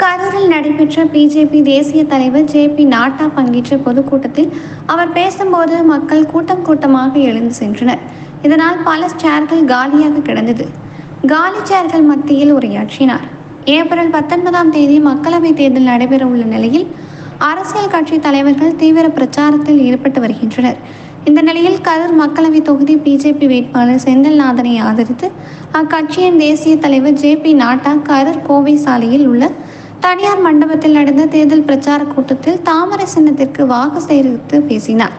கரூரில் நடைபெற்ற பிஜேபி தேசிய தலைவர் ஜே பி நாட்டா பங்கேற்ற பொதுக்கூட்டத்தில் அவர் பேசும்போது மக்கள் கூட்டம் கூட்டமாக எழுந்து சென்றனர். இதனால் பல சேர்கள் காலியாக கிடந்தது. காலி சேர்கள் மத்தியில் உரையாற்றினார். ஏப்ரல் பத்தொன்பதாம் தேதி மக்களவைத் தேர்தல் நடைபெற உள்ள நிலையில் அரசியல் கட்சி தலைவர்கள் தீவிர பிரச்சாரத்தில் ஈடுபட்டு வருகின்றனர். இந்த நிலையில் கரூர் மக்களவை தொகுதி பிஜேபி வேட்பாளர் செந்தில்நாதனை ஆதரித்து அக்கட்சியின் தேசிய தலைவர் ஜே பி நாட்டா கரூர் கோவை சாலையில் உள்ள தனியார் மண்டபத்தில் நடந்த தேர்தல் பிரச்சார கூட்டத்தில் தாமரை சின்னத்திற்கு வாக்கு சேகரித்து பேசினார்.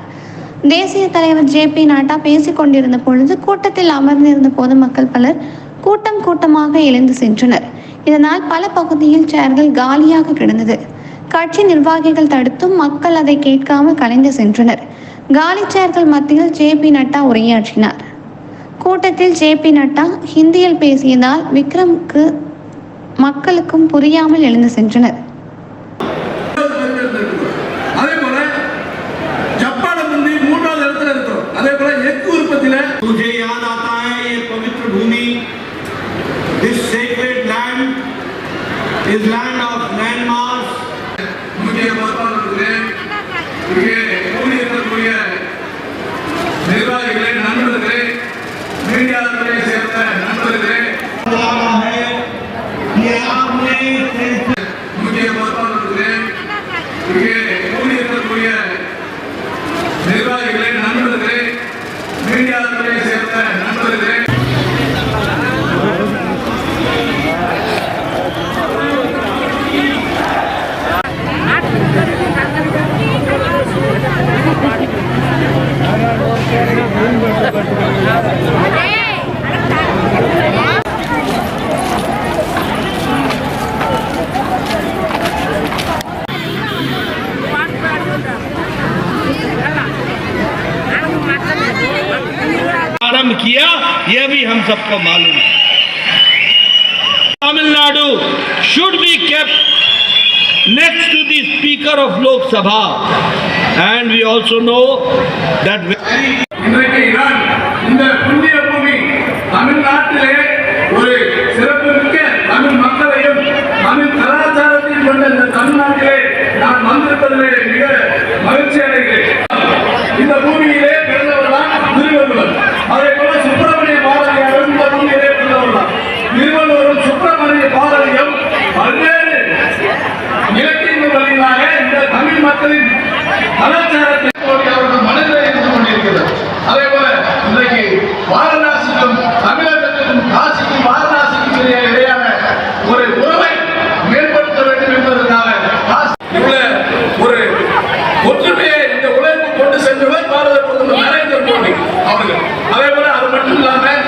தேசிய தலைவர் ஜே பி நாட்டா பேசிக் கொண்டிருந்த பொழுது கூட்டத்தில் அமர்ந்திருந்த பொதுமக்கள் பலர் கூட்டம் கூட்டமாக எழுந்து சென்றனர். இதனால் பல பகுதியில் சேர்கள் காலியாக கிடந்தது. கட்சி நிர்வாகிகள் தடுத்தும் மக்கள் அதை கேட்காமல் கலைந்து சென்றனர். காலி சேர்கள் மத்தியில் ஜே பி நட்டா உரையாற்றினார். கூட்டத்தில் ஜே பி நட்டா ஹிந்தியில் பேசியதால் விக்ரம்க்கு மக்களுக்கும் புரியாமல் எழுந்து சென்றனர் அதே போல ஜப்பான முந்தி மூன்றாவது இடத்துல இருக்கிறோம் அதே போல எஃகு உற்பத்தியில मुझे याद आता है ये पवित्र भूमि this sacred land is land நிர்வாகிகளே நண்பர்களே மீடியாக்களை சேர்ந்த நண்பர்களே आरंभ किया यह भी हम सबको मालूम है Tamil Nadu should be kept next to the speaker of lok sabha and we also know that இன்றைக்கு நான் இந்த புண்ணிய பூமி தமிழ்நாட்டிலே ஒரு சிறப்புமிக்க தமிழ் மக்களையும் தமிழ் கலாச்சாரத்தையும் கொண்ட இந்த தமிழ்நாட்டிலே நான் வந்திருப்பதிலே மிக மகிழ்ச்சி அடைகிறேன் இந்த பூமியிலே மக்களின் கலாச்சாரத்தை அவர்கள் மனதில் இருந்து கொண்டிருக்கிறது அதே போல இன்றைக்கு வாரணாசிக்கும் தமிழகத்திற்கும் காசிக்கும் வாரணாசிக்கும் இடையான ஒரு உறவை மேம்படுத்த வேண்டும் என்பதற்காக ஒரு ஒற்றுமையை இந்த உலகிற்கு கொண்டு சென்றவர் பாரத பிரதமர் நரேந்திர மோடி அவர்கள். அதே போல அது மட்டும் இல்லாமல்